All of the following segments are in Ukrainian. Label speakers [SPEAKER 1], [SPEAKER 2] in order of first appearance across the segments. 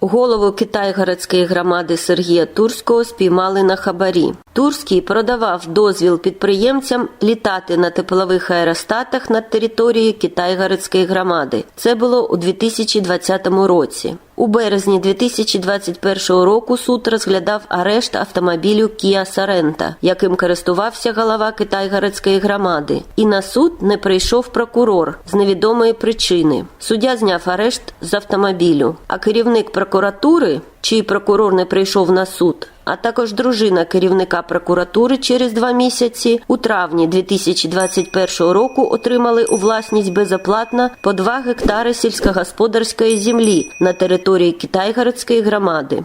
[SPEAKER 1] Голову Китайгородської громади Сергія Турського спіймали на хабарі. Турський продавав дозвіл підприємцям літати на теплових аеростатах над територією Китайгородської громади. Це було у 2020 році. У березні 2021 року суд розглядав арешт автомобілю Kia Sorento, яким користувався голова Китайгородської громади. І на суд не прийшов прокурор з невідомої причини. Суддя зняв арешт з автомобілю, а керівник прокуратури, чий прокурор не прийшов на суд, а також дружина керівника прокуратури через два місяці у травні 2021 року отримали у власність безоплатно по 2 гектари сільськогосподарської землі на території Китайгородської громади.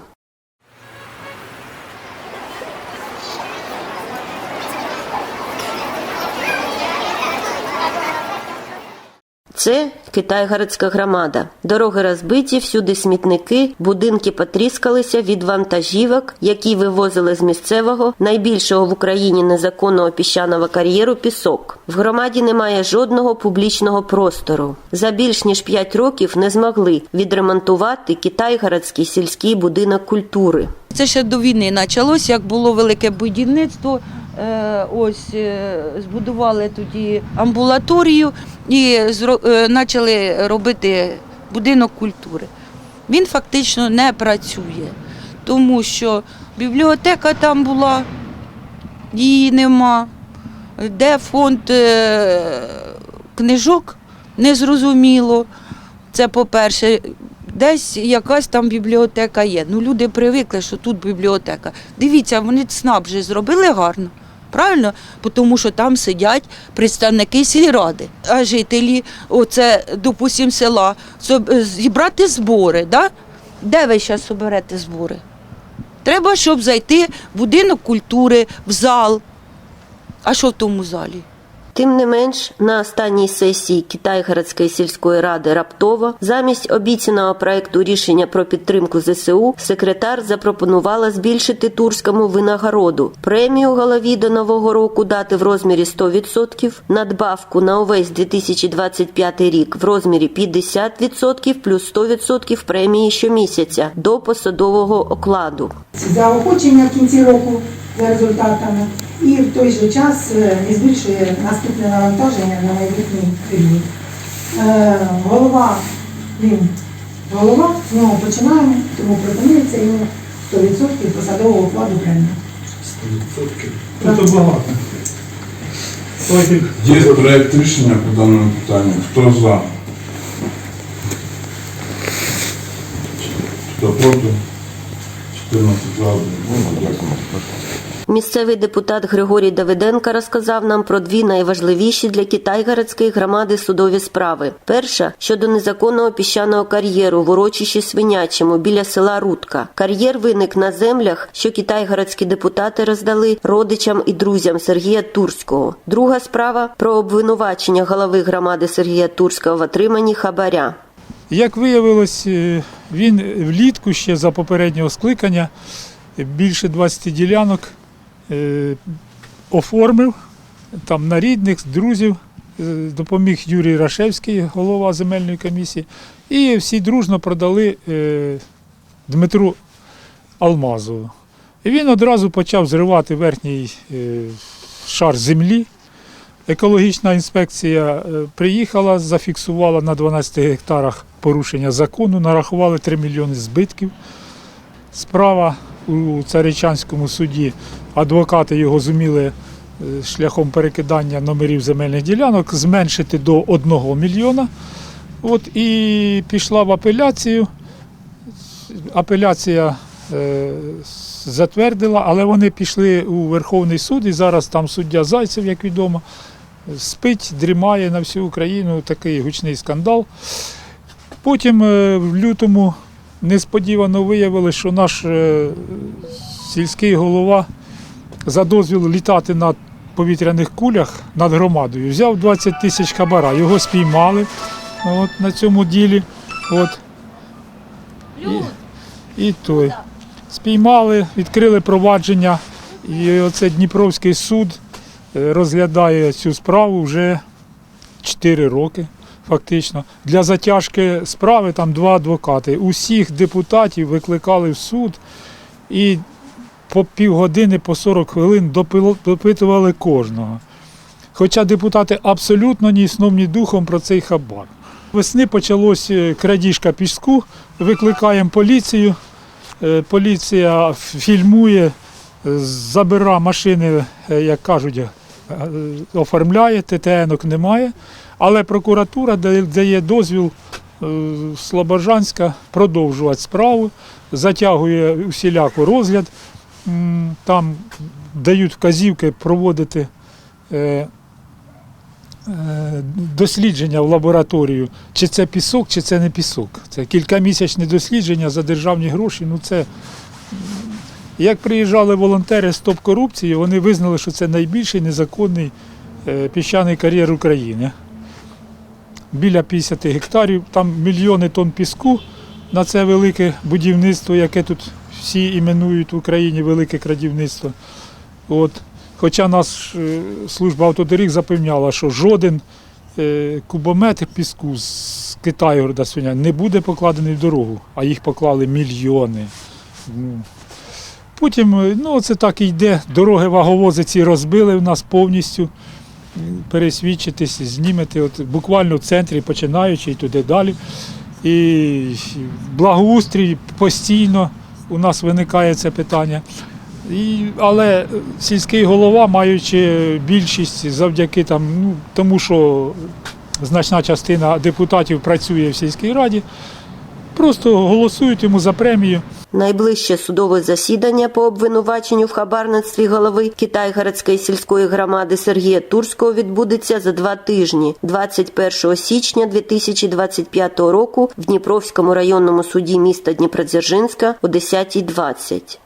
[SPEAKER 1] Це Китайгородська громада. Дороги розбиті, всюди смітники, будинки потріскалися від вантажівок, які вивозили з місцевого найбільшого в Україні незаконного піщаного кар'єру пісок. В громаді немає жодного публічного простору. За більш ніж 5 років не змогли відремонтувати Китайгородський сільський будинок культури.
[SPEAKER 2] Це ще до війни почалося, як було велике будівництво. Е, Ось е, збудували тоді амбулаторію і е, почали робити будинок культури. Він фактично не працює, тому що бібліотека там була, її нема. Де фонд е, книжок, незрозуміло. Це по-перше, десь якась там бібліотека є. Ну, люди привикли, що тут бібліотека. Дивіться, вони ЦНАП вже зробили гарно. Правильно? Тому що там сидять представники сільради, а жителі, оце, допустимо, села, зібрати збори. Да? Де ви зараз оберете збори? Треба, щоб зайти в будинок культури, в зал. А що в тому залі?
[SPEAKER 1] Тим не менш, на останній сесії Китайгородської сільської ради раптово замість обіцяного проекту рішення про підтримку ЗСУ секретар запропонувала збільшити турському винагороду, премію голові до нового року дати в розмірі 100%, надбавку на увесь 2025 рік в розмірі 50% плюс 100% премії щомісяця до посадового окладу.
[SPEAKER 3] заохочення кінці року за результатами і в той же час не збільшує наступне навантаження на майбутній період. Е, Голова, він голова, з нього починаємо, тому пропонується йому 100% посадового окладу премії.
[SPEAKER 4] 100%. Ну, Це багато.
[SPEAKER 5] Є проект рішення по даному питанню. Хто за? Хто проти? 14 за. Дякую.
[SPEAKER 1] Місцевий депутат Григорій Давиденко розказав нам про дві найважливіші для Китайгородської громади судові справи. Перша щодо незаконного піщаного кар'єру в урочищі Свинячому біля села Рудка. Кар'єр виник на землях, що китайгородські депутати роздали родичам і друзям Сергія Турського. Друга справа про обвинувачення голови громади Сергія Турського в отриманні хабаря.
[SPEAKER 4] Як виявилось, е, він влітку ще за попереднього скликання більше 20 ділянок оформив там на рідних, друзів. е, Допоміг Юрій Рашевський, голова земельної комісії. І всі дружно продали е, Дмитру Алмазову. І він одразу почав зривати верхній е, шар землі. Екологічна інспекція е, приїхала, зафіксувала на 12 гектарах порушення закону, нарахували 3 мільйони збитків. Справа у Царичанському суді адвокати його зуміли е, шляхом перекидання номерів земельних ділянок зменшити до 1 мільйона. От і пішла в апеляцію. Апеляція е, затвердила, але вони пішли у Верховний суд, і зараз там суддя Зайцев, як відомо, спить, дрімає на всю Україну такий гучний скандал. Потім е, в лютому несподівано виявили, що наш е, сільський голова за дозвіл літати на повітряних кулях над громадою взяв 20 тисяч хабара. Його спіймали от, на цьому ділі. От. І, і той. Спіймали, відкрили провадження, і оце Дніпровський суд е, розглядає цю справу вже 4 роки. Фактично. Для затяжки справи там два адвокати. Усіх депутатів викликали в суд і по півгодини, по 40 хвилин допитували кожного. Хоча депутати абсолютно ні сном, ні духом про цей хабар. Весни почалось е, крадіжка піску, викликаємо поліцію. Е, Поліція фільмує, е, забира машини, як кажуть, оформляє, ТТНок немає. Але прокуратура дає- дозвіл е, Слобожанська продовжувати справу, затягує усіляко розгляд. Там дають вказівки проводити е, е, дослідження в лабораторію, чи це пісок, чи це не пісок. Це кількамісячне дослідження за державні гроші. Ну це як приїжджали волонтери Стоп корупції, вони визнали, що це найбільший незаконний піщаний кар'єр України. Біля 50 гектарів, там мільйони тонн піску на це велике будівництво, яке тут всі іменують в Україні велике крадівництво. От. Хоча нас е, служба автодоріг запевняла, що жоден е, кубометр піску з Китаю сьогодні не буде покладений в дорогу, а їх поклали мільйони. Ну. Потім, е, ну це так і йде. Дороги ваговози ці розбили в нас повністю. Пересвідчитись, знімете, от буквально в центрі, починаючи і туди далі. І благоустрій постійно у нас виникає це питання. І, але сільський голова, маючи більшість завдяки там, ну, тому, що значна частина депутатів працює в сільській раді, просто голосують йому за премію.
[SPEAKER 1] Найближче судове засідання по обвинуваченню в хабарництві голови Китайгородської сільської громади Сергія Турського відбудеться за два тижні, 21 січня 2025 року в Дніпровському районному суді міста Дніпродзержинська о 10.20.